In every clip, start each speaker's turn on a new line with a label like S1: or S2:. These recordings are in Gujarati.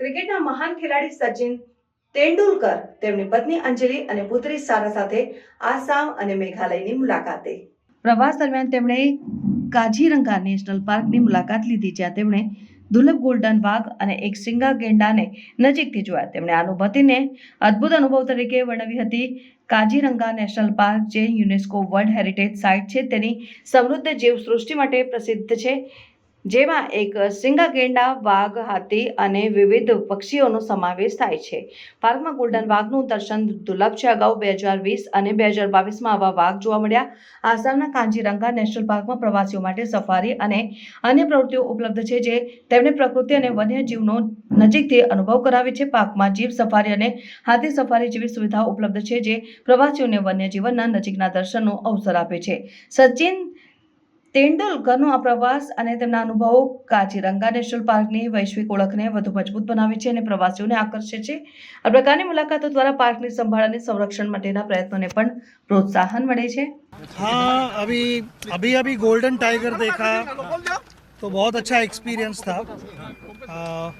S1: મહાન ખેલાડી સચિન તેંડુલકર તેમની પત્ની અંજલિ અને પુત્રી સારા સાથે આસામ અને મેઘાલયની મુલાકાતે. પ્રવાસ દરમિયાન તેમણે કાજીરંગા નેશનલ પાર્કની મુલાકાત લીધી, જ્યાં તેમણે દુર્લભ ગોલ્ડન વાઘ અને એક સિંગા ગેંડાને નજીકથી જોયા. તેમણે અનુભૂતિને અદ્ભુત અનુભવ તરીકે વર્ણવી હતી. કાજીરંગા નેશનલ પાર્ક, જે યુનેસ્કો વર્લ્ડ હેરિટેજ સાઇટ છે, તેની સમૃદ્ધ જીવસૃષ્ટિ માટે પ્રસિદ્ધ છે. જેમાં એક સિંગા ગેંડા, વાઘ, હાથી અને વિવિધ પક્ષીઓનો સમાવેશ થાય છે. પાર્કમાં ગોલ્ડન વાઘનું દર્શન દુર્લભ છે. અગાઉ બે હજાર વીસ અને બે હજાર બાવીસમાં આવા વાઘ જોવા મળ્યા. આસામના કાંજીરંગા નેશનલ પાર્કમાં પ્રવાસીઓ માટે સફારી અને અન્ય પ્રવૃત્તિઓ ઉપલબ્ધ છે, જે તેમને પ્રકૃતિ અને વન્યજીવનો નજીકથી અનુભવ કરાવે છે. પાર્કમાં જીપ સફારી અને હાથી સફારી જેવી સુવિધાઓ ઉપલબ્ધ છે, જે પ્રવાસીઓને વન્યજીવનના નજીકના દર્શનનો અવસર આપે છે. સચિન તેંડુલકરનો આ પ્રવાસ અને તેમના અનુભવો કાજીરંગા નેશનલ પાર્કની વૈશ્વિક ઓળખને વધુ મજબૂત બનાવે છે અને પ્રવાસીઓને આકર્ષે છે આ પ્રકારની મુલાકાતો દ્વારા પાર્કની સંભાળ અને સંરક્ષણ માટેના પ્રયત્નોને પણ પ્રોત્સાહન મળે છે
S2: हाँ अभी अभी अभी गोल्डन टाइगर देखा तो बहुत अच्छा एक्सपीरियंस था आ,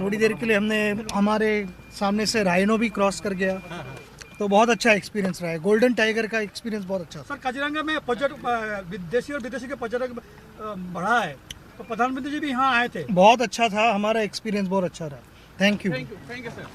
S2: थोड़ी देर के लिए हमने हमारे सामने से राइनो भी क्रॉस कर गया तो बहुत अच्छा एक्सपीरियंस रहा है। गोल्डन टाइगर का एक्सपीरियंस बहुत अच्छा
S3: सर काजीरंगा में पर्यटक विदेशी और विदेशी के पर्यटक बढ़ा है। तो प्रधानमंत्री जी भी यहाँ आए थे।
S2: बहुत अच्छा था। हमारा एक्सपीरियंस बहुत अच्छा रहा। Thank you
S3: thank you sir